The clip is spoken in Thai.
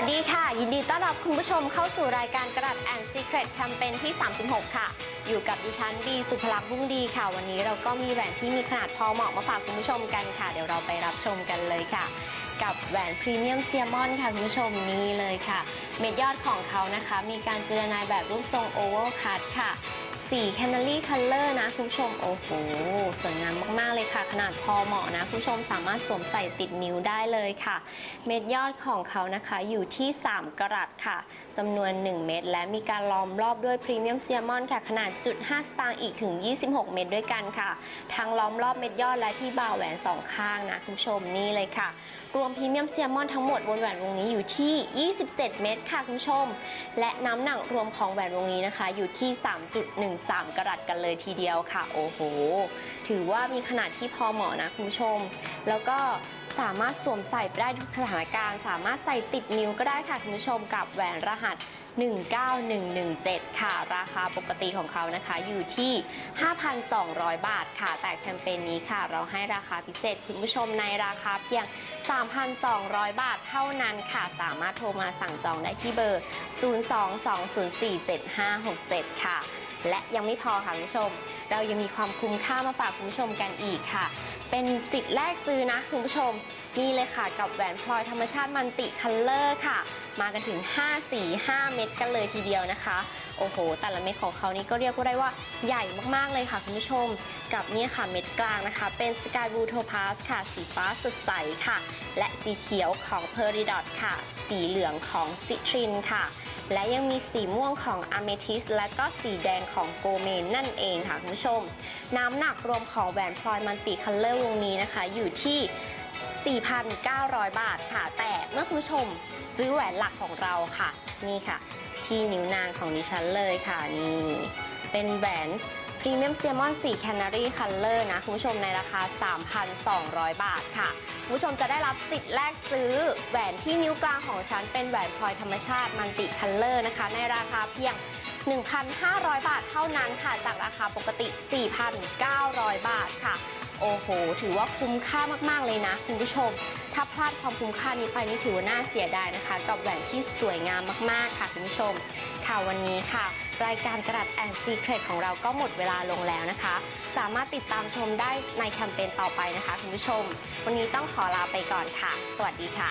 สดีค่ะ ยินดีต้อนรับคุณผู้ชมเข้าสู่รายการกระดัษแอนซีเครตแคมเปญที่ 36 ค่ะ อยู่กับดิฉันบีสุภลักษณ์บุ้งดีค่ะ วันนี้เราก็มีแหวนที่มีขนาดพอเหมาะมาฝากคุณผู้ชมกันค่ะ เดี๋ยวเราไปรับชมกันเลยค่ะ กับแหวนพรีเมียมเซียมอนค่ะ คุณผู้ชมนี่เลยค่ะ เม็ดยอดของเขานะคะ มีการเจรนายแบบรูปทรงโอเวอร์คัตค่ะ สีแคนนารีคัลเลอร์นะคุณผู้ชม โอ้โห สวยงามมากๆเลยค่ะ ขนาดพอเหมาะนะคุณผู้ชมสามารถสวมใส่ติดนิ้วได้เลยค่ะ เม็ดยอดของเขานะคะอยู่ที่ 3 กรัตค่ะจำนวน 1 เม็ดและมีการล้อมรอบด้วยพรีเมียมเซียมอนค่ะ ขนาดจุด5สตางค์อีกถึง 26 เม็ดด้วยกันค่ะ ทั้งล้อมรอบเม็ดยอดและที่บ่าวแหวนสองข้างนะคุณผู้ชมนี่เลยค่ะรวมพรีเมียมเซียมอนทั้งหมดบนแหวนวงนี้อยู่ที่ 27 เม็ดค่ะคุณผู้ชม และน้ำหนักรวมของแหวนวงนี้นะคะอยู่ที่3 กรัตกันเลยทีเดียวค่ะ โอ้โห ถือว่ามีขนาดที่พอเหมาะนะคุณผู้ชม แล้วก็สามารถสวมใส่ได้ทุกสถานการณ์ สามารถใส่ติดนิ้วก็ได้ค่ะคุณผู้ชมกับแหวนรหัส 19117 ค่ะ ราคาปกติของเขานะคะอยู่ที่ 5,200 บาทค่ะ แต่แคมเปญนี้ค่ะ เราให้ราคาพิเศษคุณผู้ชมในราคาเพียง 3,200 บาทเท่านั้นค่ะ สามารถโทรมาสั่งจองได้ที่เบอร์ 022047567 ค่ะ และยังไม่พอค่ะคุณผู้ชม เรายังมีความคุ้มค่ามาฝากคุณผู้ชมกันอีกค่ะ เป็นสิทธิ์แรกซื้อนะคุณผู้ชม นี่เลยค่ะกับแหวนพลอยธรรมชาติมันติคัลเลอร์ค่ะ มากันถึง 5 สี5เม็ดกันเลยทีเดียวนะคะ โอ้โห แต่ละเม็ดของเขานี่ก็เรียกว่าได้ว่าใหญ่มากๆเลยค่ะคุณผู้ชม กับเนี่ยค่ะเม็ดกลางนะคะ เป็นสกายบูโทพาสค่ะ สีฟ้าสดใสค่ะ และสีเขียวของเพอริดอ t ค่ะ สีเหลืองของซิทรินค่ะ และยังมีสีม่วงของอะเมทิสและก็สีแดงของโกเมนนั่นเองค่ะคุณผู้ชม น้ำหนักรวมของแหวนพลอยมันติคัลเลอร์วงนี้นะคะ อยู่ที่ 4,900 บาทค่ะ แต่เมื่อคุณผู้ชมซื้อแหวนหลักของเราค่ะ นี่ค่ะ ที่นิ้วนางของดิฉันเลยค่ะนี่เป็นแหวน พรีเมียมเซียมอนสีแคนารีคัลเลอร์นะ คุณผู้ชมในราคา 3,200 บาทค่ะ คุณผู้ชมจะได้รับสิทธิ์แรกซื้อแหวนที่นิ้วกลางของฉัน เป็นแหวนพลอยธรรมชาติมันติคัลเลอร์นะคะ ในราคาเพียง 1,500 บาทเท่านั้นค่ะ จากราคาปกติ 4,900 บาทค่ะ โอ้โห ถือว่าคุ้มค่ามากๆเลยนะ คุณผู้ชม ถ้าพลาดความคุ้มค่านี้ไปนี่ถือว่าน่าเสียดายนะคะ กับแหวนที่สวยงามมากๆค่ะคุณผู้ชม ค่ะวันนี้ค่ะ รายการกระดัษแอนซีเครตของเราก็หมดเวลาลงแล้วนะคะ สามารถติดตามชมได้ในแคมเปญต่อไปนะคะคุณผู้ชม วันนี้ต้องขอลาไปก่อนค่ะ สวัสดีค่ะ